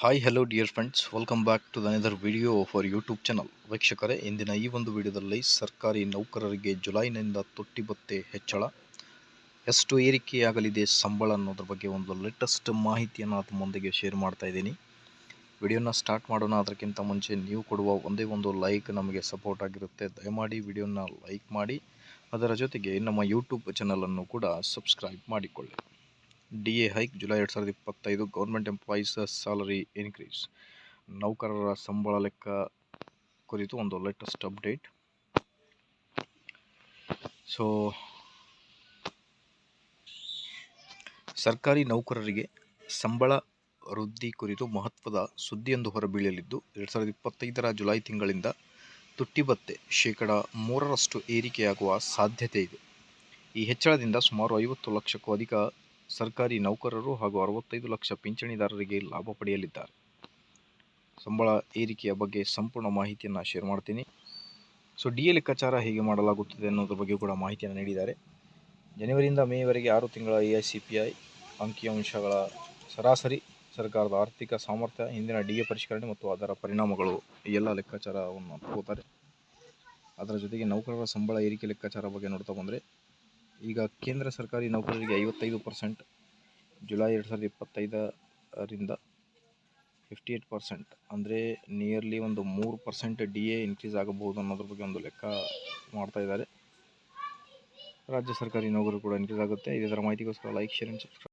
Hi hello dear friends welcome back to another video for YouTube channel ವೀಕ್ಷಕರೇ, ಇಂದಿನ ಈ ಒಂದು ವಿಡಿಯೋದಲ್ಲಿ ಸರ್ಕಾರಿ ನೌಕರರಿಗೆ ಜುಲೈನಿಂದ ತೊಟ್ಟಿ ಬತ್ತೆ ಹೆಚ್ಚಳ. ಎಷ್ಟು ಏರಿಕೆಯಾಗಲಿದೆ ಸಂಬಳ ಅನ್ನೋದ್ರ ಬಗ್ಗೆ ಒಂದು ಲೇಟೆಸ್ಟ್ ಮಾಹಿತಿಯನ್ನು ತಮ್ಮೊಂದಿಗೆ ಶೇರ್ ಮಾಡ್ತಾ ಇದ್ದೀನಿ. ವಿಡಿಯೋನ ಸ್ಟಾರ್ಟ್ ಮಾಡೋಣ, ಅದಕ್ಕಿಂತ ಮುಂಚೆ ನೀವು ಕೊಡುವ ಒಂದೇ ಒಂದು ಲೈಕ್ ನಮಗೆ ಸಪೋರ್ಟ್ ಆಗಿರುತ್ತೆ. ದಯಮಾಡಿ ವಿಡಿಯೋನ ಲೈಕ್ ಮಾಡಿ, ಅದರ ಜೊತೆಗೆ ನಮ್ಮ ಯೂಟ್ಯೂಬ್ ಚಾನಲನ್ನು ಕೂಡ ಸಬ್ಸ್ಕ್ರೈಬ್ ಮಾಡಿಕೊಳ್ಳಿ. ಡಿ ಎ ಹೈಕ್ ಜುಲೈ ಎರಡು ಸಾವಿರದ ಇಪ್ಪತ್ತೈದು ಗೌರ್ಮೆಂಟ್ ಎಂಪ್ಲಾಯೀಸ್ ಸ್ಯಾಲರಿ ಇನ್ಕ್ರೀಸ್. ನೌಕರರ ಸಂಬಳ ಲೆಕ್ಕ ಕುರಿತು ಒಂದು ಲೇಟೆಸ್ಟ್ ಅಪ್ಡೇಟ್ ಸೊ ಸರ್ಕಾರಿ ನೌಕರರಿಗೆ ಸಂಬಳ ವೃದ್ಧಿ ಕುರಿತು ಮಹತ್ವದ ಸುದ್ದಿಯೊಂದು ಹೊರಬೀಳಲಿದ್ದು, ಎರಡು ಸಾವಿರದ ಇಪ್ಪತ್ತೈದರ ಜುಲೈ ತಿಂಗಳಿಂದ ತುಟ್ಟಿ ಭತ್ತೆ ಶೇಕಡ ಮೂರರಷ್ಟು ಏರಿಕೆಯಾಗುವ ಸಾಧ್ಯತೆ ಇದೆ. ಈ ಹೆಚ್ಚಳದಿಂದ ಸುಮಾರು ಐವತ್ತು ಲಕ್ಷಕ್ಕೂ ಅಧಿಕ ಸರ್ಕಾರಿ ನೌಕರರು ಹಾಗೂ ಅರವತ್ತೈದು ಲಕ್ಷ ಪಿಂಚಣಿದಾರರಿಗೆ ಲಾಭ ಪಡೆಯಲಿದ್ದಾರೆ. ಸಂಬಳ ಏರಿಕೆಯ ಬಗ್ಗೆ ಸಂಪೂರ್ಣ ಮಾಹಿತಿಯನ್ನು ಶೇರ್ ಮಾಡ್ತೀನಿ. ಸೊ ಡಿ ಎ ಲೆಕ್ಕಾಚಾರ ಹೇಗೆ ಮಾಡಲಾಗುತ್ತದೆ ಅನ್ನೋದ್ರ ಬಗ್ಗೆ ಕೂಡ ಮಾಹಿತಿಯನ್ನು ನೀಡಿದ್ದಾರೆ. ಜನವರಿಯಿಂದ ಮೇವರೆಗೆ ಆರು ತಿಂಗಳ A I C P I ಅಂಕಿಅಂಶಗಳ ಸರಾಸರಿ ಸರ್ಕಾರದ ಆರ್ಥಿಕ ಸಾಮರ್ಥ್ಯ, ಹಿಂದಿನ ಡಿ ಎ ಪರಿಷ್ಕರಣೆ ಮತ್ತು ಅದರ ಪರಿಣಾಮಗಳು ಈ ಎಲ್ಲ ಲೆಕ್ಕಾಚಾರವನ್ನು ಹೋಗ್ತಾರೆ ಅದರ ಜೊತೆಗೆ ನೌಕರರ ಸಂಬಳ ಏರಿಕೆ ಲೆಕ್ಕಾಚಾರ ಬಗ್ಗೆ ನೋಡ್ತಾ ಬಂದರೆ ಈಗ ಕೇಂದ್ರ ಸರ್ಕಾರಿ ನೌಕರರಿಗೆ ಐವತ್ತೈದು ಪರ್ಸೆಂಟ್, ಜುಲೈ ಎರಡು ಸಾವಿರದ ಇಪ್ಪತ್ತೈದರಿಂದ ಫಿಫ್ಟಿ ಏಯ್ಟ್ ಪರ್ಸೆಂಟ್. ಅಂದರೆ ನಿಯರ್ಲಿ ಒಂದು ಮೂರು ಪರ್ಸೆಂಟ್ ಡಿ ಎ ಇನ್ಕ್ರೀಸ್ ಆಗಬಹುದು ಅನ್ನೋದ್ರ ಬಗ್ಗೆ ಒಂದು ಲೆಕ್ಕ ಮಾಡ್ತಾ ಇದ್ದಾರೆ. ರಾಜ್ಯ ಸರ್ಕಾರಿ ನೌಕರರು ಕೂಡ ಇನ್ಕ್ರೀಸ್ ಆಗುತ್ತೆ. ಇದರ ಮಾಹಿತಿಗೋಸ್ಕರ ಲೈಕ್ ಶೇರ್ ಆ್ಯಂಡ್ ಸಬ್ಸ್ಕ್ರೈಬ್